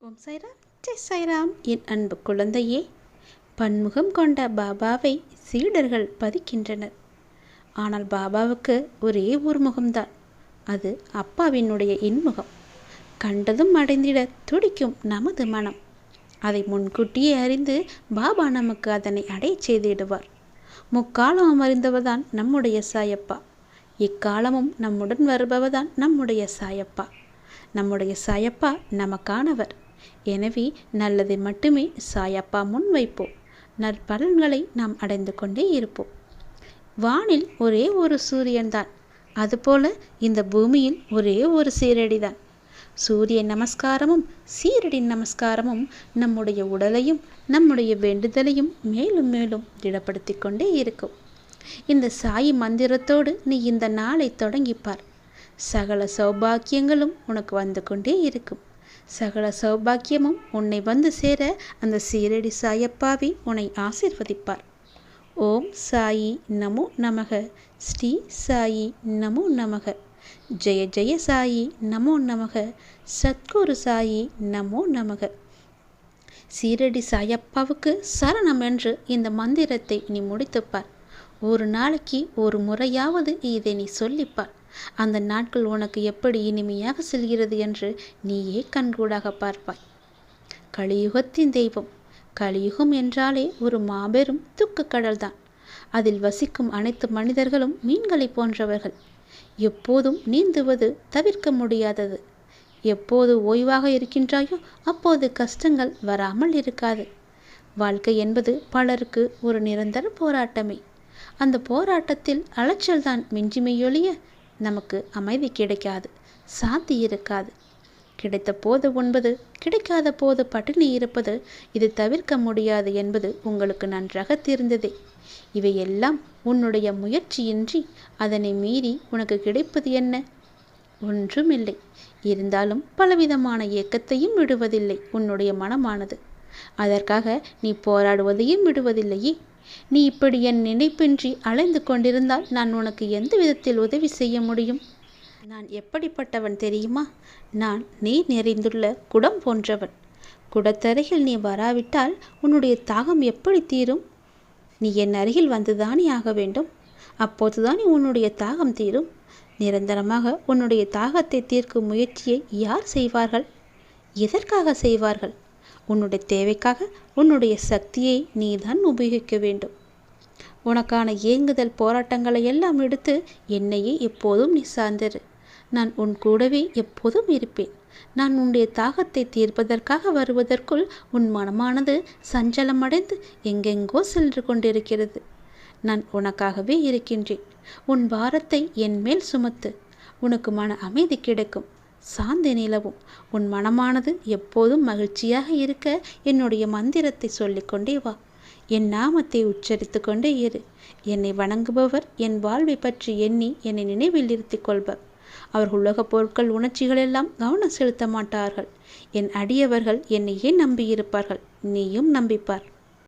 ஓம் சாய்ராம். ஜெய் சாய்ராம். என் அன்பு குழந்தையே பன்முகம் கொண்ட பாபாவை சீடர்கள் பதிக்கின்றனர் ஆனால் பாபாவுக்கு ஒரே ஒரு முகம்தான். அது அப்பாவினுடைய இன்முகம் கண்டதும் அடைந்திட துடிக்கும் நமது மனம். அதை முன்கூட்டியே அறிந்து பாபா நமக்கு அதனை அடைய செய்திடுவார். முக்காலம் அமர்ந்தவர்தான் நம்முடைய சாயப்பா. இக்காலமும் நம்முடன் வருபவதான் நம்முடைய சாயப்பா. நம்முடைய சாயப்பா நமக்கானவர். எனவே நல்லதை மட்டுமே சாயப்பா முன் வைப்போம். நற்பலன்களை நாம் அடைந்து கொண்டே இருப்போம். வானில் ஒரே ஒரு சூரியன்தான் அதுபோல இந்த பூமியில் ஒரே ஒரு சீரடிதான். சூரிய நமஸ்காரமும் சீரடி நமஸ்காரமும் நம்முடைய உடலையும் நம்முடைய வேண்டுதலையும் மேலும் மேலும் திடப்படுத்தி கொண்டே இருக்கும். இந்த சாயி மந்திரத்தோடு நீ இந்த நாளை தொடங்கிப்பார். சகல சௌபாக்கியங்களும் உனக்கு வந்து கொண்டே இருக்கும். சகல சௌபாக்கியமும் உன்னை வந்து சேர அந்த சீரடி சாயப்பாவி உன்னை ஆசிர்வதிப்பார். ஓம் சாயி நமோ நமக. ஸ்ரீ சாயி நமோ நமக. ஜெய ஜெய சாயி நமோ நமக. சத்குரு சாயி நமோ நமக. சீரடி சாயப்பாவுக்கு சரணம் என்று இந்த மந்திரத்தை நீ முடித்துப்பார். ஒரு நாளைக்கு ஒரு முறையாவது இதை நீ சொல்லிப்பார். அந்த நாட்கள் உனக்கு எப்படி இனிமையாக செல்கிறது என்று நீயே கண்கூடாக பார்ப்பாய். கலியுகத்தின் தெய்வம். கலியுகம் என்றாலே ஒரு மாபெரும் துக்க கடல்தான். அதில் வசிக்கும் அனைத்து மனிதர்களும் மீன்களை போன்றவர்கள். எப்போதும் நீந்துவது தவிர்க்க முடியாதது. எப்போது ஓய்வாக இருக்கின்றாயோ அப்போது கஷ்டங்கள் வராமல் இருக்காது. வாழ்க்கை என்பது பலருக்கு ஒரு நிரந்தர போராட்டமே. அந்த போராட்டத்தில் அலைச்சல்தான் மிஞ்சுமையொழிய நமக்கு அமைதி கிடைக்காது சாந்தி இருக்காது. கிடைத்த போது உண்பது கிடைக்காத போது பட்டினி இருப்பது இது தவிர்க்க முடியாது என்பது உங்களுக்கு நன்றாக தெரிந்ததே. இவையெல்லாம் உன்னுடைய முயற்சியின்றி அதனை மீறி உனக்கு கிடைப்பது என்ன? ஒன்றுமில்லை. இருந்தாலும் பலவிதமான இயக்கத்தையும் விடுவதில்லை உன்னுடைய மனமானது. அதற்காக நீ போராடுவதையும் விடுவதில்லையே. நீ இப்படி என் நினைப்பின்றி அலைந்து கொண்டிருந்தால் நான் உனக்கு எந்த விதத்தில் உதவி செய்ய முடியும்? நான் எப்படிப்பட்டவன் தெரியுமா? நான் நீ நிறைந்துள்ள குடம் போன்றவன். குடத்தருகில் நீ வராவிட்டால் உன்னுடைய தாகம் எப்படி தீரும்? நீ என் அருகில் வந்துதானே ஆக வேண்டும்? அப்போதுதானே உன்னுடைய தாகம் தீரும்? நிரந்தரமாக உன்னுடைய தாகத்தை தீர்க்கும் முயற்சியை யார் செய்வார்கள்? எதற்காக செய்வார்கள்? உன்னுடைய தேவைக்காக உன்னுடைய சக்தியை நீ தான் உபயோகிக்க வேண்டும். உனக்கான ஏங்குதல் போராட்டங்களை எல்லாம் எடுத்து என்னையே எப்போதும் நீ சார்ந்திரு. நான் உன் கூடவே எப்போதும் இருப்பேன். நான் உன்னுடைய தாகத்தை தீர்ப்பதற்காக வருவதற்குள் உன் மனமானது சஞ்சலமடைந்து எங்கெங்கோ சென்று கொண்டிருக்கிறது. நான் உனக்காகவே இருக்கின்றேன். உன் பாரத்தை என் மேல் சுமத்து. உனக்கு மன அமைதி கிடைக்கும். சாந்தி நிலவும். உன் மனமானது எப்போதும் மகிழ்ச்சியாக இருக்க என்னுடைய மந்திரத்தை சொல்லிக்கொண்டே வா. என் நாமத்தை உச்சரித்து கொண்டே இரு. என்னை வணங்குபவர் என் வாழ்வை பற்றி எண்ணி என்னை நினைவில் இருத்திக் கொள்வர். அவர் உலகப் பொருட்கள் உணர்ச்சிகளெல்லாம் கவனம் செலுத்த மாட்டார்கள். என் அடியவர்கள் என்னையே நம்பியிருப்பார்கள்? நீயும் நம்பிப்பார்.